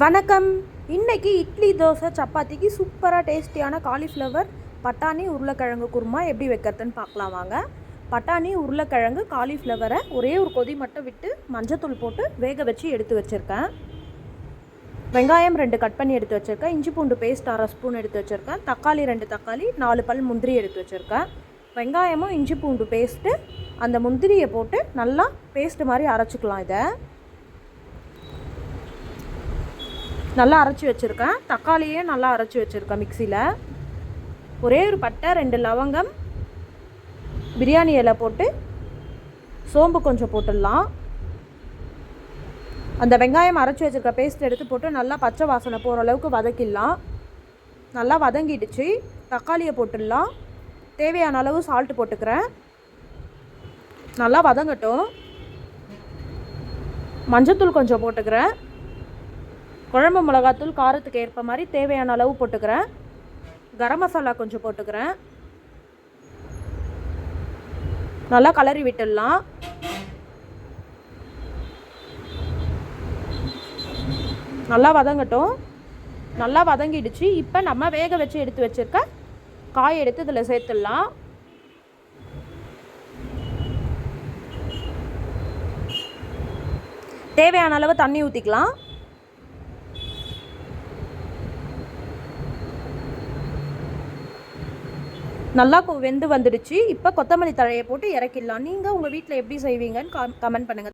வணக்கம். இன்னைக்கு இட்லி தோசை சப்பாத்திக்கு சூப்பராக டேஸ்டியான காலிஃப்ளவர் பட்டாணி உருளைக்கிழங்கு குருமா எப்படி வைக்கிறதுன்னு பார்க்கலாம் வாங்க. பட்டாணி உருளைக்கிழங்கு காலிஃப்ளவரை ஒரே ஒரு கொதி மட்டும் விட்டு மஞ்சத்தூள் போட்டு வேக வச்சு எடுத்து வச்சுருக்கேன். வெங்காயம் ரெண்டு கட் பண்ணி எடுத்து வச்சுருக்கேன். இஞ்சி பூண்டு பேஸ்ட் அரை ஸ்பூன் எடுத்து வச்சுருக்கேன். தக்காளி ரெண்டு தக்காளி நாலு பல் முந்திரி எடுத்து வச்சுருக்கேன். வெங்காயமும் இஞ்சி பூண்டு பேஸ்ட்டு அந்த முந்திரியை போட்டு நல்லா பேஸ்ட்டு மாதிரி அரைச்சிக்கலாம் இதை. நல்லா அரைச்சி வச்சுருக்கேன். தக்காளியே நல்லா அரைச்சி வச்சுருக்கேன் மிக்சியில் ஒரே ஒரு பட்டை ரெண்டு லவங்கம் பிரியாணி இலை போட்டு சோம்பு கொஞ்சம் போட்டுடலாம். அந்த வெங்காயம் அரைச்சி வச்சுருக்க பேஸ்ட் எடுத்து போட்டு நல்லா பச்சை வாசனை போகிற அளவுக்கு வதக்கிடலாம். நல்லா வதங்கிடுச்சு. தக்காளியை போட்டுடலாம். தேவையான அளவு சால்ட்டு போட்டுக்கிறேன். நல்லா வதங்கட்டும். மஞ்சத்தூள் கொஞ்சம் போட்டுக்கிறேன். குழம்பு மிளகாத்தூள் காரத்துக்கு ஏற்ப மாதிரி தேவையான அளவு போட்டுக்கிறேன். கரம் மசாலா கொஞ்சம் போட்டுக்கிறேன். நல்லா கலரி விட்டுடலாம். நல்லா வதங்கட்டும். நல்லா வதங்கிடுச்சு. இப்போ நம்ம வேக வச்சு எடுத்து வச்சுருக்க காய் எடுத்து இதில் சேர்த்துடலாம். தேவையான அளவு தண்ணி ஊற்றிக்கலாம் நல்லா வெந்து வந்துடுச்சு. இப்போ கொத்தமல்லி தழையை போட்டு இறக்கிடலாம். நீங்கள் உங்கள் வீட்டில் எப்படி செய்வீங்கன்னு கமெண்ட் பண்ணுங்கள்